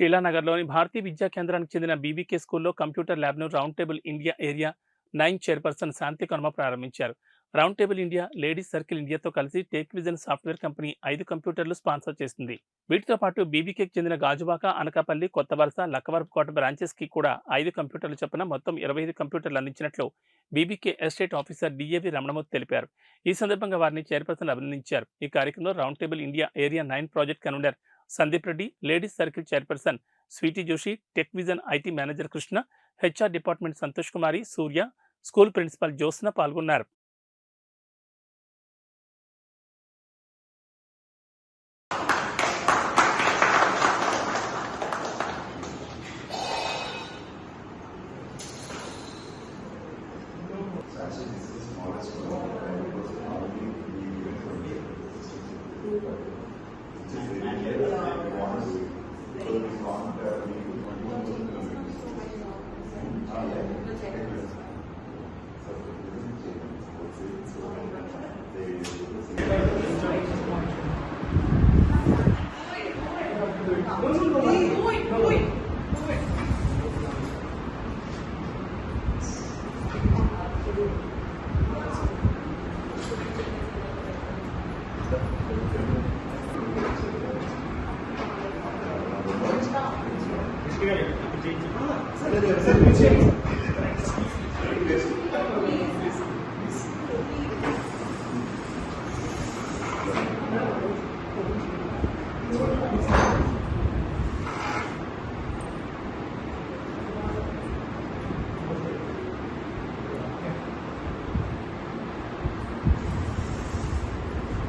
షీలానగర్లోని భారతీయ విద్యా కేంద్రానికి చెందిన బీబీకే స్కూల్లో computer ల్యాబ్ను round table India area nine chairperson Shanti Kanuma ప్రారంభించారు. Round table India ladies circle ఇండియాతో కలిసి టేక్ విజన్ సాఫ్ట్వేర్ కంపెనీ ఐదు కంప్యూటర్లు స్పాన్సర్ చేసింది. వీటితో పాటు బీబీకేకి చెందిన గాజువాక అనకాపల్లి కొత్త వలస లక్కవరపుకోట బ్రాంచెస్కి కూడా ఐదు కంప్యూటర్లు చొప్పున మొత్తం ఇరవై ఐదు కంప్యూటర్లు అందించినట్లు BBK estate officer DAV Ramanamurthy తెలిపారు. ఈ సందర్భంగా వారిని చైర్పర్సన్ అభినందించారు. ఈ కార్యక్రమంలో round table India area nine project convener Sandeep Reddy ladies circle chairperson Sweety Joshi tech vision IT manager Krishna HR department Santosh Kumari Surya school principal Jyotsna పాల్గొన్నారు. Beleza, é repetindo.